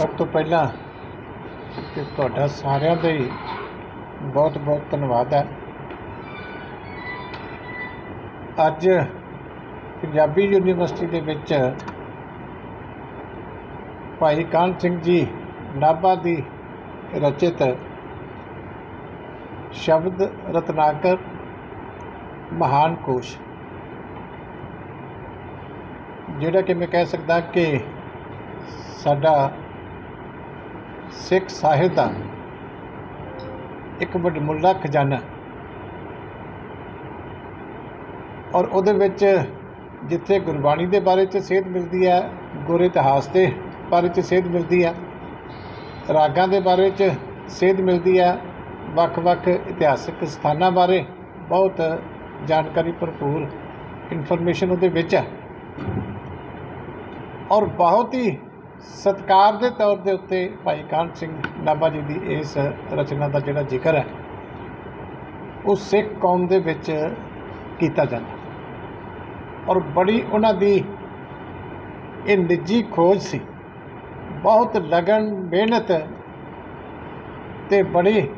ਸਭ ਤੋਂ ਪਹਿਲਾਂ ਤੇ ਤੁਹਾਡਾ ਸਾਰਿਆਂ ਦਾ ਹੀ ਬਹੁਤ ਬਹੁਤ ਧੰਨਵਾਦ ਹੈ। ਅੱਜ ਪੰਜਾਬੀ ਯੂਨੀਵਰਸਿਟੀ ਦੇ ਵਿੱਚ ਭਾਈ ਕਾਨ ਸਿੰਘ ਜੀ ਨਾਭਾ ਦੀ ਰਚਿਤ ਸ਼ਬਦ ਰਤਨਾਕਰ ਮਹਾਨ ਕੋਸ਼। ਜਿਹੜਾ ਕਿ ਮੈਂ ਕਹਿ ਸਕਦਾ ਕਿ ਸਾਡਾ ਸਿੱਖ ਸਾਹਿਤ ਦਾ ਇੱਕ ਵੱਡਮੁੱਲਾ ਖਜ਼ਾਨਾ। ਔਰ ਉਹਦੇ ਵਿੱਚ ਜਿੱਥੇ ਗੁਰਬਾਣੀ ਦੇ ਬਾਰੇ ਚ ਸੇਧ ਮਿਲਦੀ ਹੈ, ਗੁਰ ਇਤਿਹਾਸ ਦੇ ਬਾਰੇ ਚ ਸੇਧ ਮਿਲਦੀ ਹੈ, ਰਾਗਾਂ ਦੇ ਬਾਰੇ ਚ ਸੇਧ ਮਿਲਦੀ ਹੈ, ਵੱਖ-ਵੱਖ ਇਤਿਹਾਸਿਕ ਸਥਾਨਾਂ ਬਾਰੇ ਬਹੁਤ ਜਾਣਕਾਰੀ ਭਰਪੂਰ ਇਨਫੋਰਮੇਸ਼ਨ ਉਹਦੇ ਵਿੱਚ ਹੈ। ਔਰ ਬਹੁਤ ਹੀ ਸਤਿਕਾਰ ਦੇ ਤੌਰ ਦੇ ਉੱਤੇ ਭਾਈ ਕਾਨ ਸਿੰਘ ਨਾਭਾ ਜੀ ਦੀ ਇਸ ਰਚਨਾ ਦਾ ਜਿਹੜਾ ਜ਼ਿਕਰ ਹੈ, ਉਹ ਸਿੱਖ ਕੌਮ ਦੇ ਵਿੱਚ ਕੀਤਾ ਜਾਂਦਾ। ਔਰ ਬੜੀ ਉਹਨਾਂ ਦੀ ਇਹ ਨਿੱਜੀ ਖੋਜ ਸੀ। ਬਹੁਤ ਲਗਨ, ਮਿਹਨਤ ਤੇ ਬੜੀ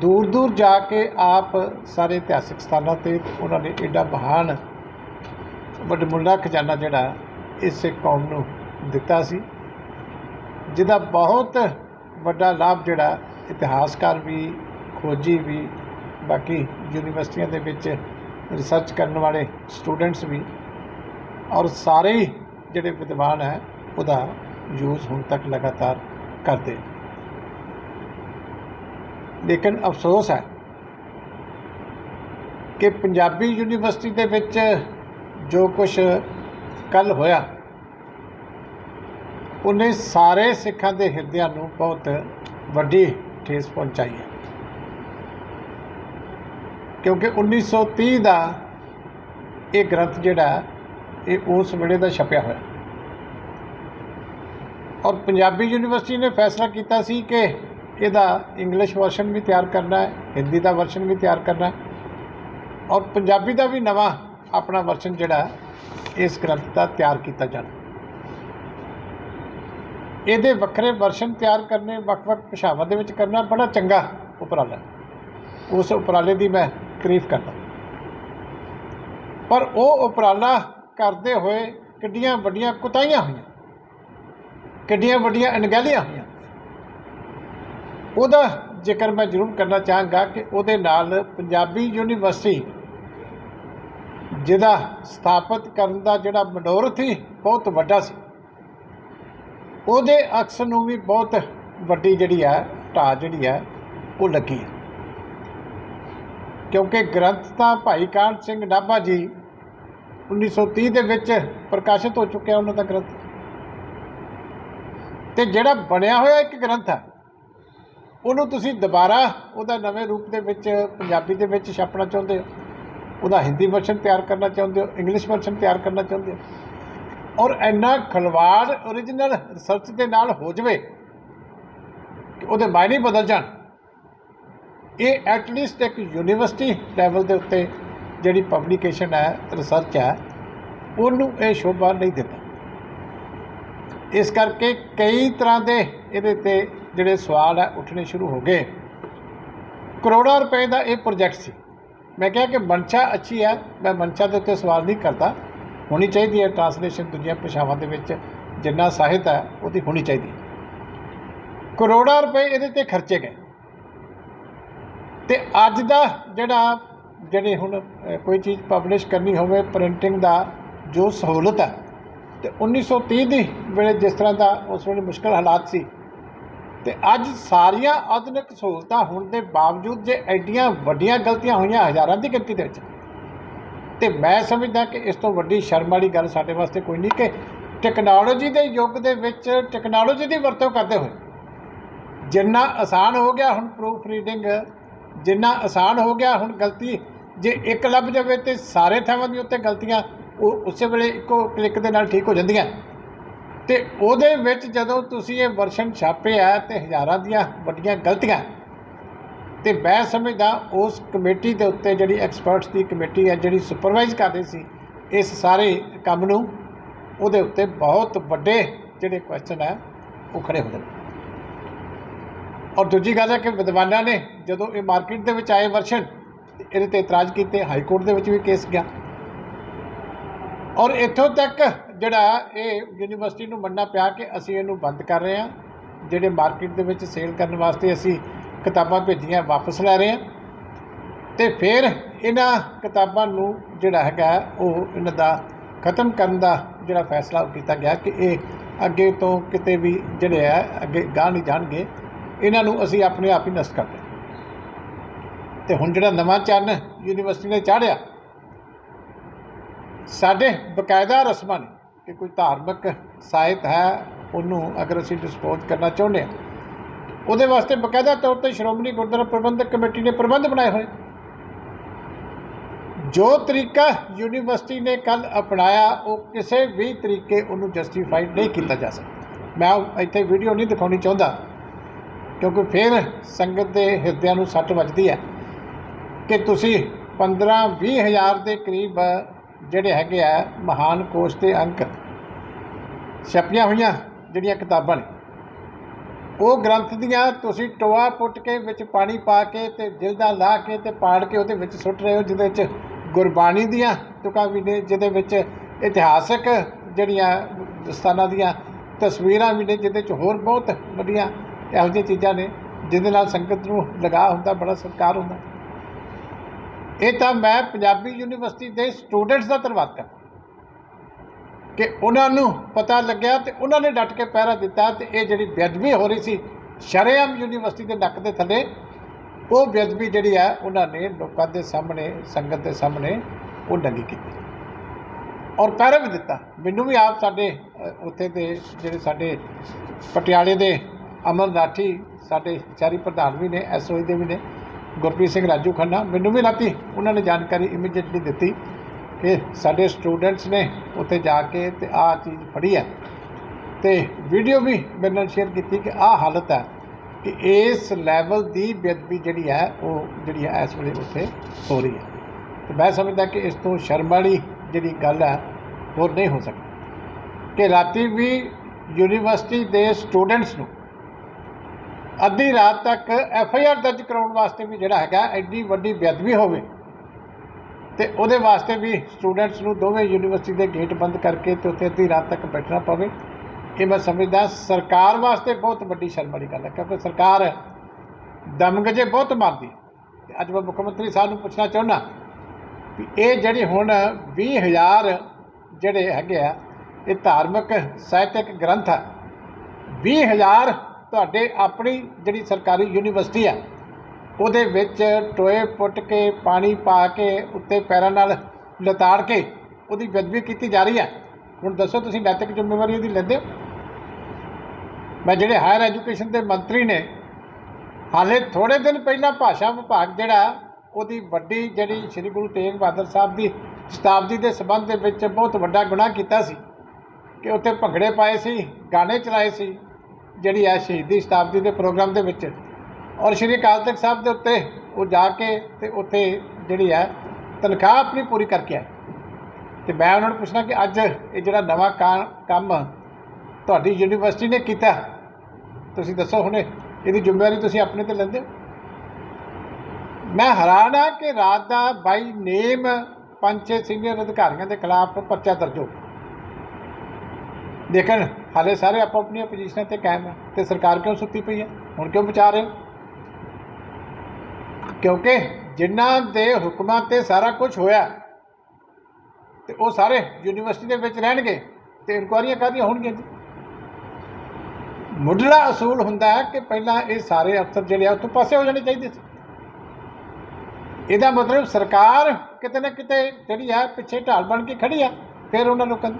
ਦੂਰ ਦੂਰ ਜਾ ਕੇ ਆਪ ਸਾਰੇ ਇਤਿਹਾਸਿਕ ਸਥਾਨਾਂ ਤੇ ਉਹਨਾਂ ਨੇ ਐਡਾ ਮਹਾਨ ਵੱਡਮੁੱਲਾ ਖਜ਼ਾਨਾ ਜਿਹੜਾ ਇਸ ਸਿੱਖ ਕੌਮ ਨੂੰ ਦਿੱਤਾ ਸੀ। ਜਿਹਦਾ ਬਹੁਤ ਵੱਡਾ ਲਾਭ ਜਿਹੜਾ ਇਤਿਹਾਸਕਾਰ ਵੀ, ਖੋਜੀ ਵੀ, ਬਾਕੀ ਯੂਨੀਵਰਸਿਟੀਆਂ ਦੇ ਵਿੱਚ ਰਿਸਰਚ ਕਰਨ ਵਾਲੇ ਸਟੂਡੈਂਟਸ ਵੀ ਔਰ ਸਾਰੇ ਹੀ ਜਿਹੜੇ ਵਿਦਵਾਨ ਹੈ, ਉਹਦਾ ਯੂਜ਼ ਹੁਣ ਤੱਕ ਲਗਾਤਾਰ ਕਰਦੇ। ਲੇਕਿਨ ਅਫਸੋਸ ਹੈ ਕਿ ਪੰਜਾਬੀ ਯੂਨੀਵਰਸਿਟੀ ਦੇ ਵਿੱਚ ਜੋ ਕੁਝ ਕੱਲ ਹੋਇਆ ਉਹਨੇ ਸਾਰੇ ਸਿੱਖਾਂ ਦੇ ਹਿਰਦਿਆਂ ਨੂੰ ਬਹੁਤ ਵੱਡੀ ਠੇਸ ਪਹੁੰਚਾਈ ਹੈ। ਕਿਉਂਕਿ 1930 ਦਾ ਇਹ ਗ੍ਰੰਥ ਜਿਹੜਾ ਇਹ ਉਸ ਵੇਲੇ ਦਾ ਛਪਿਆ ਹੋਇਆ। ਔਰ ਪੰਜਾਬੀ ਯੂਨੀਵਰਸਿਟੀ ਨੇ ਫੈਸਲਾ ਕੀਤਾ ਸੀ ਕਿ ਇਹਦਾ ਇੰਗਲਿਸ਼ ਵਰਸ਼ਨ ਵੀ ਤਿਆਰ ਕਰਨਾ ਹੈ, ਹਿੰਦੀ ਦਾ ਵਰਸ਼ਨ ਵੀ ਤਿਆਰ ਕਰਨਾ ਹੈ। ਔਰ ਪੰਜਾਬੀ ਦਾ ਵੀ ਨਵਾਂ ਆਪਣਾ ਵਰਸ਼ਨ ਜਿਹੜਾ ਇਸ ਗ੍ਰੰਥ ਦਾ ਤਿਆਰ ਕੀਤਾ ਜਾਣਾ। ਇਹਦੇ ਵੱਖਰੇ ਵਰਸ਼ਨ ਤਿਆਰ ਕਰਨੇ, ਵੱਖ-ਵੱਖ ਭਾਸ਼ਾਵਾਂ ਦੇ ਵਿੱਚ ਕਰਨਾ ਬੜਾ ਚੰਗਾ ਉਪਰਾਲਾ ਉਸ ਉਪਰਾਲੇ ਦੀ ਮੈਂ ਤਾਰੀਫ ਕਰਦਾ ਪਰ ਉਹ ਉਪਰਾਲਾ ਕਰਦੇ ਹੋਏ ਕਿੱਡੀਆਂ ਵੱਡੀਆਂ ਕੁਤਾਈਆਂ ਹੋਈਆਂ, ਕਿੱਡੀਆਂ ਵੱਡੀਆਂ ਅਣਗਹਿਲੀਆਂ ਹੋਈਆਂ। ਉਹਦਾ ਜ਼ਿਕਰ ਮੈਂ ਜ਼ਰੂਰ ਕਰਨਾ ਚਾਹਾਂਗਾ ਕਿ ਉਹਦੇ ਨਾਲ ਪੰਜਾਬੀ ਯੂਨੀਵਰਸਿਟੀ ਜਿਹਦਾ ਸਥਾਪਿਤ ਕਰਨ ਦਾ ਜਿਹੜਾ ਮਨੋਰਥ ਸੀ ਬਹੁਤ ਵੱਡਾ ਸੀ। ਉਹਦੇ ਅਕਸ ਨੂੰ ਵੀ ਬਹੁਤ ਵੱਡੀ ਜਿਹੜੀ ਹੈ ਢਾਹ ਜਿਹੜੀ ਹੈ ਉਹ ਲੱਗੀ। ਕਿਉਂਕਿ ਗ੍ਰੰਥ ਤਾਂ ਭਾਈ ਕਾਨ ਸਿੰਘ ਨਾਭਾ ਜੀ 1930 ਦੇ ਵਿੱਚ ਪ੍ਰਕਾਸ਼ਿਤ ਹੋ ਚੁੱਕਿਆ ਉਹਨਾਂ ਦਾ ਗ੍ਰੰਥ। ਤੇ ਜਿਹੜਾ ਬਣਿਆ ਹੋਇਆ ਇੱਕ ਗ੍ਰੰਥ ਹੈ ਉਹਨੂੰ ਤੁਸੀਂ ਦੁਬਾਰਾ ਉਹਦਾ ਨਵੇਂ ਰੂਪ ਦੇ ਵਿੱਚ ਪੰਜਾਬੀ ਦੇ ਵਿੱਚ ਛਾਪਣਾ ਚਾਹੁੰਦੇ ਹੋ, ਉਹਦਾ ਹਿੰਦੀ ਵਰਸ਼ਨ ਤਿਆਰ ਕਰਨਾ ਚਾਹੁੰਦੇ ਹੋ ਇੰਗਲਿਸ਼ ਵਰਸ਼ਨ ਤਿਆਰ ਕਰਨਾ ਚਾਹੁੰਦੇ ਹੋ ਔਰ ਇੰਨਾ ਖਲਵਾੜ origignal ਰਿਸਰਚ ਦੇ ਨਾਲ ਹੋ ਜਵੇ ਕਿ ਉਹਦੇ ਮਾਇਨੇ ਬਦਲ ਜਾਣ। ਇਹ ਐਟਲੀਸਟ ਇੱਕ ਯੂਨੀਵਰਸਿਟੀ ਲੈਵਲ ਦੇ ਉੱਤੇ ਜਿਹੜੀ ਪਬਲੀਕੇਸ਼ਨ ਹੈ ਰਿਸਰਚ ਹੈ, ਉਹਨੂੰ ਇਹ ਸ਼ੋਭਾ ਨਹੀਂ ਦਿੰਦਾ। ਇਸ ਕਰਕੇ ਕਈ ਤਰ੍ਹਾਂ ਦੇ ਇਹਦੇ ਤੇ ਜਿਹੜੇ ਸਵਾਲ ਹੈ, ਉੱਠਣੇ ਸ਼ੁਰੂ ਹੋ ਗਏ। ਕਰੋੜਾਂ ਰੁਪਏ ਦਾ ਇਹ ਪ੍ਰੋਜੈਕਟ ਸੀ। ਮੈਂ ਕਿਹਾ ਕਿ ਮਨਸ਼ਾ ਅੱਛੀ ਹੈ, ਮੈਂ ਮਨਸ਼ਾ ਦੇ ਉੱਤੇ ਸਵਾਲ ਨਹੀਂ ਕਰਦਾ। ਹੋਣੀ ਚਾਹੀਦੀ ਹੈ ਟ੍ਰਾਂਸਲੇਸ਼ਨ ਦੂਜੀਆਂ ਭਾਸ਼ਾਵਾਂ ਦੇ ਵਿੱਚ, ਜਿੰਨਾ ਸਾਹਿਤ ਹੈ, ਉਹਦੀ ਹੋਣੀ ਚਾਹੀਦੀ ਕਰੋੜਾਂ ਰੁਪਏ ਇਹਦੇ ਤੇ ਖਰਚੇ ਗਏ। ਤੇ ਅੱਜ ਦਾ ਜਿਹੜਾ, ਜਿਹੜੇ ਹੁਣ ਕੋਈ ਚੀਜ਼ ਪਬਲਿਸ਼ ਕਰਨੀ ਹੋਵੇ ਪ੍ਰਿੰਟਿੰਗ ਦਾ ਜੋ ਸਹੂਲਤ ਹੈ, ਤੇ 1930 ਦੀ ਵੇਲੇ ਜਿਸ ਤਰ੍ਹਾਂ ਦਾ ਉਸ ਵੇਲੇ ਮੁਸ਼ਕਲ ਹਾਲਾਤ ਸੀ, ਤੇ ਅੱਜ ਸਾਰੀਆਂ ਆਧੁਨਿਕ ਸਹੂਲਤਾਂ ਹੋਣ ਦੇ ਬਾਵਜੂਦ ਜੇ ਐਡੀਆਂ ਵੱਡੀਆਂ ਗਲਤੀਆਂ ਹੋਈਆਂ ਹਜ਼ਾਰਾਂ ਦੀ ਗਿਣਤੀ ਦੇ ਵਿੱਚ ਤੇ ਮੈਂ ਸਮਝਦਾ ਕਿ ਇਸ ਤੋਂ ਵੱਡੀ ਸ਼ਰਮ ਵਾਲੀ ਗੱਲ ਸਾਡੇ ਵਾਸਤੇ ਕੋਈ ਨਹੀਂ ਕਿ ਟੈਕਨੋਲੋਜੀ ਦੇ ਯੁੱਗ ਦੇ ਵਿੱਚ ਟੈਕਨੋਲੋਜੀ ਦੀ ਵਰਤੋਂ ਕਰਦੇ ਹੋਏ ਜਿੰਨਾ ਆਸਾਨ ਹੋ ਗਿਆ ਹੁਣ ਪ੍ਰੂਫ ਰੀਡਿੰਗ ਜਿੰਨਾ ਆਸਾਨ ਹੋ ਗਿਆ ਹੁਣ ਗਲਤੀ, ਜੇ ਇੱਕ ਲੱਭ ਜਾਵੇ ਤੇ ਸਾਰੇ ਥਾਵਾਂ ਦੀ ਉੱਤੇ ਗਲਤੀਆਂ ਉਹ ਉਸੇ ਵੇਲੇ ਇੱਕੋ ਕਲਿੱਕ ਦੇ ਨਾਲ ਠੀਕ ਹੋ ਜਾਂਦੀਆਂ। ਤੇ ਉਹਦੇ ਵਿੱਚ ਜਦੋਂ ਤੁਸੀਂ ਇਹ ਵਰਸ਼ਨ ਛਾਪਿਆ ਆ ਤੇ ਹਜ਼ਾਰਾਂ ਦੀਆਂ ਵੱਡੀਆਂ ਗਲਤੀਆਂ ਤੇ ਮੈਂ ਸਮਝਦਾ ਉਸ ਕਮੇਟੀ ਦੇ ਉੱਤੇ ਜਿਹੜੀ ਐਕਸਪਰਟਸ ਦੀ ਕਮੇਟੀ ਹੈ, ਜਿਹੜੀ ਸੁਪਰਵਾਈਜ਼ ਕਰ ਰਹੀ ਸੀ, ਇਸ ਸਾਰੇ ਕੰਮ ਨੂੰ, ਉਹਦੇ ਉੱਤੇ ਬਹੁਤ ਵੱਡੇ ਜਿਹੜੇ ਕੁਐਸਚਨ ਹੈ, ਉਹ ਖੜੇ ਹੋ ਜਾਂਦੇ ਔਰ ਦੂਜੀ ਗੱਲ ਹੈ ਕਿ ਵਿਦਵਾਨਾਂ ਨੇ ਜਦੋਂ ਇਹ ਮਾਰਕੀਟ ਦੇ ਵਿੱਚ ਆਏ ਵਰਸ਼ਨ ਇਹਦੇ ਤੇ ਇਤਰਾਜ਼ ਕੀਤੇ ਹਾਈ ਕੋਰਟ ਦੇ ਵਿੱਚ ਵੀ ਕੇਸ ਗਿਆ। ਔਰ ਇੱਥੋਂ ਤੱਕ ਜਿਹੜਾ ਇਹ ਯੂਨੀਵਰਸਿਟੀ ਨੂੰ ਮੰਨਣਾ ਪਿਆ ਕਿ ਅਸੀਂ ਇਹਨੂੰ ਬੰਦ ਕਰ ਰਹੇ ਹਾਂ, ਜਿਹੜੇ ਮਾਰਕੀਟ ਦੇ ਵਿੱਚ ਸੇਲ ਕਰਨ ਵਾਸਤੇ ਅਸੀਂ ਕਿਤਾਬਾਂ ਭੇਜੀਆਂ, ਵਾਪਸ ਲੈ ਰਹੇ ਹਾਂ ਤੇ ਫਿਰ ਇਹਨਾਂ ਕਿਤਾਬਾਂ ਨੂੰ ਜਿਹੜਾ ਹੈਗਾ, ਉਹ ਇਹਨਾਂ ਦਾ ਖਤਮ ਕਰਨ ਦਾ ਜਿਹੜਾ ਫੈਸਲਾ ਉਹ ਕੀਤਾ ਗਿਆ ਕਿ ਇਹ ਅੱਗੇ ਤੋਂ ਕਿਤੇ ਵੀ ਜਿਹੜੇ ਆ, ਅੱਗੇ ਗਾਹ ਨਹੀਂ ਜਾਣਗੇ। ਇਹਨਾਂ ਨੂੰ ਅਸੀਂ ਆਪਣੇ ਆਪ ਹੀ ਨਸ਼ਟ ਕਰ ਦਿਆਂਗੇ ਤੇ ਹੁਣ ਜਿਹੜਾ ਨਵਾਂ ਚੰਨ ਯੂਨੀਵਰਸਿਟੀ ਨੇ ਚਾੜਿਆ ਸਾਡੇ ਬਕਾਇਦਾ ਰਸਮਾਂ ਨੇ ਕਿ ਕੋਈ ਧਾਰਮਿਕ ਸਾਹਿਤ ਹੈ, ਉਹਨੂੰ ਅਗਰ ਅਸੀਂ ਡਿਸਪੋਜ਼ ਕਰਨਾ ਚਾਹੁੰਦੇ ਹਾਂ ਉਹਦੇ ਵਾਸਤੇ ਬਕਾਇਦਾ ਤੌਰ ਤੇ ਸ਼੍ਰੋਮਣੀ ਗੁਰਦੁਆਰਾ ਪ੍ਰਬੰਧਕ ਕਮੇਟੀ ਨੇ ਪ੍ਰਬੰਧ ਬਣਾਏ ਹੋਏ। ਜੋ ਤਰੀਕਾ ਯੂਨੀਵਰਸਿਟੀ ਨੇ ਕੱਲ ਅਪਣਾਇਆ, ਉਹ ਕਿਸੇ ਵੀ ਤਰੀਕੇ ਉਹਨੂੰ ਜਸਟੀਫਾਈਡ ਨਹੀਂ ਕੀਤਾ ਜਾ ਸਕਦਾ। ਮੈਂ ਉਹ ਇੱਥੇ ਵੀਡੀਓ ਨਹੀਂ ਦਿਖਾਉਣੀ ਚਾਹੁੰਦਾ, ਕਿਉਂਕਿ ਫਿਰ ਸੰਗਤ ਦੇ ਹਿਰਦਿਆਂ ਨੂੰ ਸੱਟ ਵੱਜਦੀ ਹੈ ਕਿ ਤੁਸੀਂ 15 20 ਹਜ਼ਾਰ ਦੇ ਕਰੀਬ ਜਿਹੜੇ ਹੈਗੇ ਆ, ਮਹਾਨ ਕੋਸ਼ ਦੇ ਅੰਕ ਛਪੀਆਂ ਹੋਈਆਂ ਜਿਹੜੀਆਂ ਕਿਤਾਬਾਂ ਨੇ। ਉਹ ਗ੍ਰੰਥ ਦੀਆਂ ਤੁਸੀਂ ਟੋਆ ਪੁੱਟ ਕੇ ਵਿੱਚ ਪਾਣੀ ਪਾ ਕੇ ਤੇ ਜਿਲਦਾ ਲਾ ਕੇ ਤੇ ਪਾੜ ਕੇ ਉਹਦੇ ਵਿੱਚ ਸੁੱਟ ਰਹੇ ਹੋ, ਜਿਹਦੇ ਵਿੱਚ ਗੁਰਬਾਣੀ ਦੀਆਂ ਤੁਕਾਂ ਵੀ ਨੇ ਜਿਹਦੇ ਵਿੱਚ ਇਤਿਹਾਸਕ ਜਿਹੜੀਆਂ ਸਥਾਨਾਂ ਦੀਆਂ ਤਸਵੀਰਾਂ ਵੀ ਨੇ ਜਿਹਦੇ ਵਿੱਚ ਹੋਰ ਬਹੁਤ ਵਧੀਆ ਇਹੋ ਜਿਹੀਆਂ ਚੀਜ਼ਾਂ ਨੇ, ਜਿਹਦੇ ਨਾਲ ਸੰਗਤ ਨੂੰ ਲਗਾਅ ਹੁੰਦਾ, ਬੜਾ ਸਤਿਕਾਰ ਹੁੰਦਾ। ਇਹ ਤਾਂ ਮੈਂ ਪੰਜਾਬੀ ਯੂਨੀਵਰਸਿਟੀ ਦੇ ਸਟੂਡੈਂਟਸ ਦਾ ਧੰਨਵਾਦ ਕਰਦਾ। ਕਿ ਉਹਨਾਂ ਨੂੰ ਪਤਾ ਲੱਗਿਆ ਤੇ ਉਹਨਾਂ ਨੇ ਡਟ ਕੇ ਪਹਿਰਾ ਦਿੱਤਾ ਤੇ ਇਹ ਜਿਹੜੀ ਬੇਅਦਬੀ ਹੋ ਰਹੀ ਸੀ, ਸ਼ਰੇਆਮ ਯੂਨੀਵਰਸਿਟੀ ਦੇ ਨੱਕ ਦੇ ਥੱਲੇ, ਉਹ ਬੇਅਦਬੀ ਜਿਹੜੀ ਆ, ਉਹਨਾਂ ਨੇ ਲੋਕਾਂ ਦੇ ਸਾਹਮਣੇ, ਸੰਗਤ ਦੇ ਸਾਹਮਣੇ ਉਹ ਨੰਗੀ ਕੀਤੀ ਔਰ ਪਹਿਰਾ ਵੀ ਦਿੱਤਾ। ਮੈਨੂੰ ਵੀ ਆਪ ਸਾਡੇ ਉੱਥੇ ਦੇ ਜਿਹੜੇ ਸਾਡੇ ਪਟਿਆਲੇ ਦੇ ਅਮਨ ਰਾਠੀ ਸਾਡੇ ਚਾਰੀ ਪ੍ਰਧਾਨ ਵੀ ਨੇ ਐਸਓਈ ਦੇ ਵੀ ਨੇ, ਗੁਰਪ੍ਰੀਤ ਸਿੰਘ ਰਾਜੂ ਖੰਨਾ, ਮੈਨੂੰ ਵੀ ਰਾਤੀ ਉਹਨਾਂ ਨੇ ਜਾਣਕਾਰੀ ਇਮੀਡੀਏਟਲੀ ਦਿੱਤੀ ਕਿ ਸਾਡੇ ਸਟੂਡੈਂਟਸ ਨੇ ਉੱਥੇ ਜਾ ਕੇ ਤੇ ਆਹ ਚੀਜ਼ ਫੜੀ ਹੈ। ਤੇ ਵੀਡੀਓ ਵੀ ਮੇਰੇ ਨਾਲ ਸ਼ੇਅਰ ਕੀਤੀ ਕਿ ਆਹ ਹਾਲਤ ਹੈ ਕਿ ਇਸ ਲੈਵਲ ਦੀ ਬੇਅਦਬੀ ਜਿਹੜੀ ਹੈ, ਉਹ ਜਿਹੜੀ ਹੈ ਇਸ ਵੇਲੇ ਉੱਥੇ ਹੋ ਰਹੀ ਹੈ। ਤੇ ਮੈਂ ਸਮਝਦਾ ਕਿ ਇਸ ਤੋਂ ਸ਼ਰਮ ਵਾਲੀ ਜਿਹੜੀ ਗੱਲ ਹੈ, ਹੋਰ ਨਹੀਂ ਹੋ ਸਕਦੀ। ਕਿ ਰਾਤੀ ਵੀ ਯੂਨੀਵਰਸਿਟੀ ਦੇ ਸਟੂਡੈਂਟਸ ਨੂੰ ਅੱਧੀ ਰਾਤ ਤੱਕ ਐਫ ਆਈ ਆਰ ਦਰਜ ਕਰਾਉਣ ਵਾਸਤੇ ਵੀ ਜਿਹੜਾ ਹੈਗਾ, ਐਡੀ ਵੱਡੀ ਬੇਅਦਬੀ ਹੋਵੇ ਤੇ ਉਹਦੇ ਵਾਸਤੇ ਵੀ ਸਟੂਡੈਂਟਸ ਨੂੰ ਦੋਵੇਂ ਯੂਨੀਵਰਸਿਟੀ ਦੇ ਗੇਟ ਬੰਦ ਕਰਕੇ ਤੇ ਉੱਥੇ ਅੱਧੀ ਰਾਤ ਤੱਕ ਬੈਠਣਾ ਪਵੇ ਇਹ ਮੈਂ ਸਮਝਦਾ ਸਰਕਾਰ ਵਾਸਤੇ ਬਹੁਤ ਵੱਡੀ ਸ਼ਰਮ ਵਾਲੀ ਗੱਲ ਹੈ, ਕਿਉਂਕਿ ਸਰਕਾਰ ਦਮਗਜੇ ਬਹੁਤ ਮਾਰਦੀ ਹੈ। ਤੇ ਅੱਜ ਮੈਂ ਮੁੱਖ ਮੰਤਰੀ ਸਾਹਿਬ ਨੂੰ ਪੁੱਛਣਾ ਚਾਹੁੰਦਾ ਵੀ ਇਹ ਜਿਹੜੀ ਹੁਣ 20000 ਜਿਹੜੇ ਹੈਗੇ ਆ, ਇਹ ਧਾਰਮਿਕ ਸਾਹਿਤਕ ਗ੍ਰੰਥ ਆ 20000 ਤੁਹਾਡੇ ਆਪਣੀ ਜਿਹੜੀ ਸਰਕਾਰੀ ਯੂਨੀਵਰਸਿਟੀ ਆ ਉਹਦੇ ਵਿੱਚ ਟੋਏ ਪੁੱਟ ਕੇ, ਪਾਣੀ ਪਾ ਕੇ, ਉੱਤੇ ਪੈਰਾਂ ਨਾਲ ਲਤਾੜ ਕੇ ਉਹਦੀ ਬੇਅਦਬੀ ਕੀਤੀ ਜਾ ਰਹੀ ਹੈ। ਹੁਣ ਦੱਸੋ ਤੁਸੀਂ ਨੈਤਿਕ ਜ਼ਿੰਮੇਵਾਰੀ ਉਹਦੀ ਲੈਂਦੇ ਹੋ? ਮੈਂ ਜਿਹੜੇ ਹਾਇਰ ਐਜੂਕੇਸ਼ਨ ਦੇ ਮੰਤਰੀ ਨੇ, ਹਾਲੇ ਥੋੜੇ ਦਿਨ ਪਹਿਲਾਂ ਭਾਸ਼ਾ ਵਿਭਾਗ ਜਿਹੜਾ, ਉਹਦੀ ਵੱਡੀ ਜਿਹੜੀ ਸ੍ਰੀ ਗੁਰੂ ਤੇਗ ਬਹਾਦਰ ਸਾਹਿਬ ਦੀ ਸ਼ਤਾਬਦੀ ਦੇ ਸੰਬੰਧ ਦੇ ਵਿੱਚ ਬਹੁਤ ਵੱਡਾ ਗੁਨਾਹ ਕੀਤਾ ਸੀ ਕਿ ਉੱਥੇ ਭੰਗੜੇ ਪਾਏ ਸੀ, ਗਾਣੇ ਚਲਾਏ ਸੀ, ਜਿਹੜੀ ਹੈ ਸ਼ਹੀਦੀ ਸ਼ਤਾਬਦੀ ਦੇ ਪ੍ਰੋਗਰਾਮ ਦੇ ਵਿੱਚ। ਔਰ ਸ਼੍ਰੀ ਅਕਾਲ ਤਖਤ ਸਾਹਿਬ ਦੇ ਉੱਤੇ ਉਹ ਜਾ ਕੇ ਤੇ ਉੱਥੇ ਜਿਹੜੀ ਹੈ ਤਨਖਾਹ ਆਪਣੀ ਪੂਰੀ ਕਰਕੇ ਆਏ। ਤੇ ਮੈਂ ਉਹਨਾਂ ਨੂੰ ਪੁੱਛਣਾ ਕਿ ਅੱਜ ਇਹ ਜਿਹੜਾ ਨਵਾਂ ਕਾ- ਕੰਮ ਤੁਹਾਡੀ ਯੂਨੀਵਰਸਿਟੀ ਨੇ ਕੀਤਾ, ਤੁਸੀਂ ਦੱਸੋ ਹੁਣੇ, ਇਹਦੀ ਜ਼ਿੰਮੇਵਾਰੀ ਤੁਸੀਂ ਆਪਣੇ ਤੇ ਲੈਂਦੇ ਹੋ? ਮੈਂ ਹੈਰਾਨ ਆ ਕਿ ਰਾਤ ਦਾ ਬਾਈ ਨੇਮ ਪੰਜ ਛੇ ਸੀਨੀਅਰ ਅਧਿਕਾਰੀਆਂ ਦੇ ਖਿਲਾਫ ਪਰਚਾ ਦਰਜ ਹੋ ਦੇਖਣ, ਹਾਲੇ ਸਾਰੇ ਆਪੋ ਆਪਣੀਆਂ ਪੋਜੀਸ਼ਨਾਂ ਤੇ ਕਾਇਮ ਹੈ ਤੇ ਸਰਕਾਰ ਕਿਉਂ ਸੁੱਤੀ ਪਈ ਹੈ? ਹੁਣ ਕਿਉਂ ਬਚਾ ਰਹੇ ਹੋ? ਕਿਉਂਕਿ ਜਿਨ੍ਹਾਂ ਦੇ ਹੁਕਮਾਂ ਤੇ ਸਾਰਾ ਕੁਝ ਹੋਇਆ, ਤੇ ਉਹ ਸਾਰੇ ਯੂਨੀਵਰਸਿਟੀ ਦੇ ਵਿੱਚ ਰਹਿਣਗੇ ਤੇ ਇਨਕੁਆਰੀਆਂ ਕਾਹਦੀਆਂ ਹੋਣਗੀਆਂ ਜੀ? ਮੁੱਢਲਾ ਅਸੂਲ ਹੁੰਦਾ ਹੈ ਕਿ ਪਹਿਲਾਂ ਇਹ ਸਾਰੇ ਅਫਸਰ ਜਿਹੜੇ ਆ ਉੱਥੋਂ ਪਾਸੇ ਹੋ ਜਾਣੇ ਚਾਹੀਦੇ ਸੀ। ਇਹਦਾ ਮਤਲਬ ਸਰਕਾਰ ਕਿਤੇ ਨਾ ਕਿਤੇ ਜਿਹੜੀ ਆ ਪਿੱਛੇ ਢਾਲ ਬਣ ਕੇ ਖੜੀ ਆ, ਫਿਰ ਉਹਨਾਂ ਲੋਕਾਂ ਦੀ।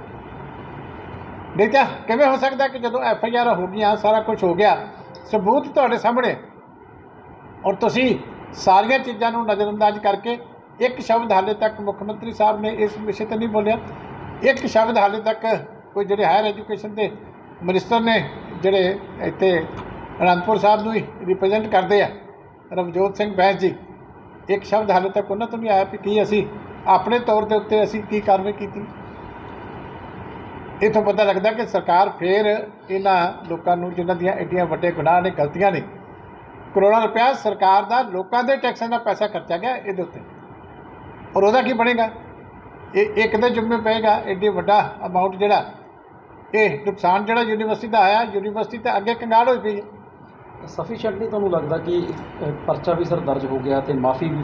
ਨਹੀਂ ਤਾਂ ਕਿਵੇਂ ਹੋ ਸਕਦਾ ਕਿ ਜਦੋਂ ਐਫ ਆਈ ਆਰ ਹੋ ਗਈਆਂ, ਸਾਰਾ ਕੁਝ ਹੋ ਗਿਆ, ਸਬੂਤ ਤੁਹਾਡੇ ਸਾਹਮਣੇ ਔਰ ਤੁਸੀਂ ਸਾਰੀਆਂ ਚੀਜ਼ਾਂ ਨੂੰ ਨਜ਼ਰਅੰਦਾਜ਼ ਕਰਕੇ ਇੱਕ ਸ਼ਬਦ ਹਾਲੇ ਤੱਕ ਮੁੱਖ ਮੰਤਰੀ ਸਾਹਿਬ ਨੇ ਇਸ ਵਿਸ਼ੇ ਤੇ ਨਹੀਂ ਬੋਲਿਆ। ਇੱਕ ਸ਼ਬਦ ਹਾਲੇ ਤੱਕ ਕੋਈ ਜਿਹੜੇ ਹਾਇਰ ਐਜੂਕੇਸ਼ਨ ਦੇ ਮਿਨਿਸਟਰ ਨੇ ਜਿਹੜੇ ਇੱਥੇ ਅਨੰਦਪੁਰ ਸਾਹਿਬ ਨੂੰ ਹੀ ਰਿਪਰੈਜ਼ੈਂਟ ਕਰਦੇ ਆ, ਰਵਜੋਤ ਸਿੰਘ ਬੈਂਸ ਜੀ, ਇੱਕ ਸ਼ਬਦ ਹਾਲੇ ਤੱਕ ਉਹਨਾਂ ਤੋਂ ਨਹੀਂ ਆਇਆ ਕਿ ਕੀ ਅਸੀਂ ਆਪਣੇ ਤੌਰ ਦੇ ਉੱਤੇ ਅਸੀਂ ਕੀ ਕਾਰਵਾਈ ਕੀਤੀ। ਇਥੋਂ ਪਤਾ ਲੱਗਦਾ ਕਿ ਸਰਕਾਰ ਫੇਰ ਇਹਨਾਂ ਲੋਕਾਂ ਨੂੰ ਜਿਨ੍ਹਾਂ ਦੀਆਂ ਐਡੀਆਂ ਵੱਡੇ ਗੁਨਾਹ ਨੇ, ਗਲਤੀਆਂ ਨੇ ਕਰੋੜਾਂ ਰੁਪਇਆ ਸਰਕਾਰ ਦਾ, ਲੋਕਾਂ ਦੇ ਟੈਕਸਾਂ ਦਾ ਪੈਸਾ ਖਰਚਿਆ ਗਿਆ ਇਹਦੇ ਉੱਤੇ। ਔਰ ਉਹਦਾ ਕੀ ਬਣੇਗਾ? ਇਹ ਇੱਕ ਦੇ ਜੁੰਮੇ ਪਏਗਾ ਐਡੀ ਵੱਡਾ ਅਮਾਉਂਟ ਜਿਹੜਾ, ਇਹ ਨੁਕਸਾਨ ਜਿਹੜਾ ਯੂਨੀਵਰਸਿਟੀ ਦਾ ਆਇਆ, ਯੂਨੀਵਰਸਿਟੀ ਤਾਂ ਅੱਗੇ ਕੰਗਾਲ ਹੋਈ ਪਈ ਹੈ। ਸਫੀਸ਼ੀਐਂਟ ਤੁਹਾਨੂੰ ਲੱਗਦਾ ਕਿ ਪਰਚਾ ਵੀ ਸਰ ਦਰਜ ਹੋ ਗਿਆ ਤੇ ਮਾਫੀ ਵੀ